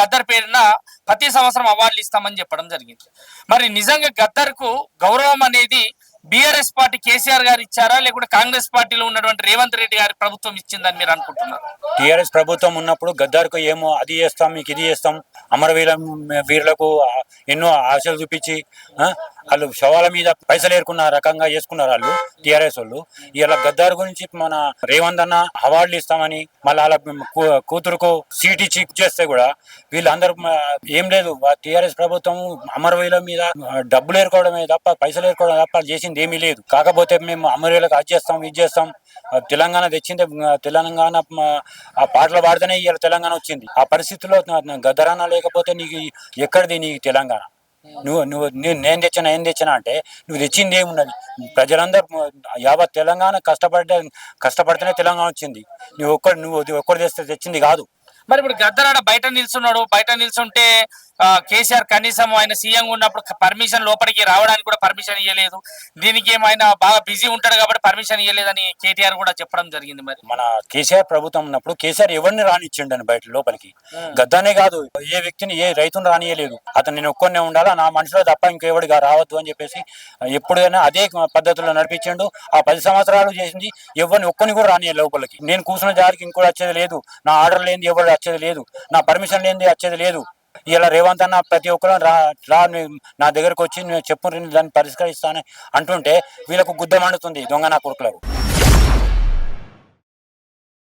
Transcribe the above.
గద్దర్ పేరున ప్రతి సంవత్సరం అవార్డులు ఇస్తామని చెప్పడం జరిగింది. మరి నిజంగా గద్దర్కు గౌరవం అనేది బీఆర్ఎస్ పార్టీ కేసీఆర్ గారు ఇచ్చారా? లేకుంటే కాంగ్రెస్ పార్టీలో ఉన్నటువంటి రేవంత్ రెడ్డి గారి ప్రభుత్వం ఇచ్చిందని మీరు అనుకుంటున్నారు? టీఆర్ఎస్ ప్రభుత్వం ఉన్నప్పుడు గద్దార్కు ఏమో అది చేస్తాం మీకు ఇది చేస్తాం అమరవీర వీరులకు ఎన్నో ఆశలు చూపించి వాళ్ళు శవాల మీద పైసలు ఏరుకున్న రకంగా చేసుకున్నారు వాళ్ళు టీఆర్ఎస్ వాళ్ళు. ఇలా గద్దార్ గురించి మన రేవంత్ అన్న అవార్డులు ఇస్తామని మళ్ళీ వాళ్ళ కూ- కూతురుకు సీట్ ఇచ్చి చేస్తే కూడా వీళ్ళందరూ ఏం లేదు. టీఆర్ఎస్ ప్రభుత్వం అమరవీల మీద డబ్బులు ఏరుకోవడమే తప్ప పైసలు ఏరుకోవడం తప్ప చేసింది ఏమీ లేదు. కాకపోతే మేము అమరవీలకు అది చేస్తాం ఇది చేస్తాం. తెలంగాణ తెచ్చింది తెలంగాణ ఆ పాటలు పాడితేనే ఇవాళ తెలంగాణ వచ్చింది. ఆ పరిస్థితిలో గదరాన లేకపోతే నీకు ఎక్కడిది నీకు తెలంగాణ? నువ్వు నువ్వు నేను నేను తెచ్చినా ఏం తెచ్చినా అంటే నువ్వు తెచ్చింది ఏమున్నది? ప్రజలందరూ యాభై యావత్ తెలంగాణ కష్టపడ్డ కష్టపడితేనే తెలంగాణ వచ్చింది. నువ్వు ఒక్కడు నువ్వు ఒక్కడు తెస్తే తెచ్చింది కాదు. మరి ఇప్పుడు గద్దరాడ బయట నిల్చున్నాడు బయట నిల్చుంటే కేసీఆర్ కనీసం ఆయన సీఎం ఉన్నప్పుడు పర్మిషన్ లోపలికి రావడానికి కూడా పర్మిషన్ ఇవ్వలేదు దీనికి ఏమైనా బాగా బిజీ ఉంటాడు కాబట్టి పర్మిషన్ ఇవ్వలేదని కేటీఆర్ కూడా చెప్పడం జరిగింది మరి. మన కేసీఆర్ ప్రభుత్వం ఉన్నప్పుడు కేసీఆర్ ఎవరిని రానిచ్చిండని బయట లోపలికి? గద్దానే కాదు ఏ వ్యక్తిని ఏ రైతుని రానియలేదు. అతను నేను ఒక్కనే ఉండాలా? నా మనుషులో తప్ప ఇంకెవడిగా రావద్దు అని చెప్పేసి ఎప్పుడైనా అదే పద్ధతిలో నడిపించిండు. ఆ పది సంవత్సరాలు చేసింది ఎవరిని ఒక్కని కూడా రానియ లోపలికి. నేను కూర్చున్న జారికి ఇంకోటి వచ్చేది లేదు. నా ఆర్డర్ లేనిది ఎవరు వచ్చేది లేదు. నా పర్మిషన్ లేనిది వచ్చేది లేదు. ఇలా రేవంత్ అన్న ప్రతి ఒక్కరు రా రా నా దగ్గరకు వచ్చి నేను చెప్పు దాన్ని పరిష్కరిస్తాను అంటుంటే వీళ్ళకు గుద్ద మండుతుంది దొంగ నా కొడుకులకు.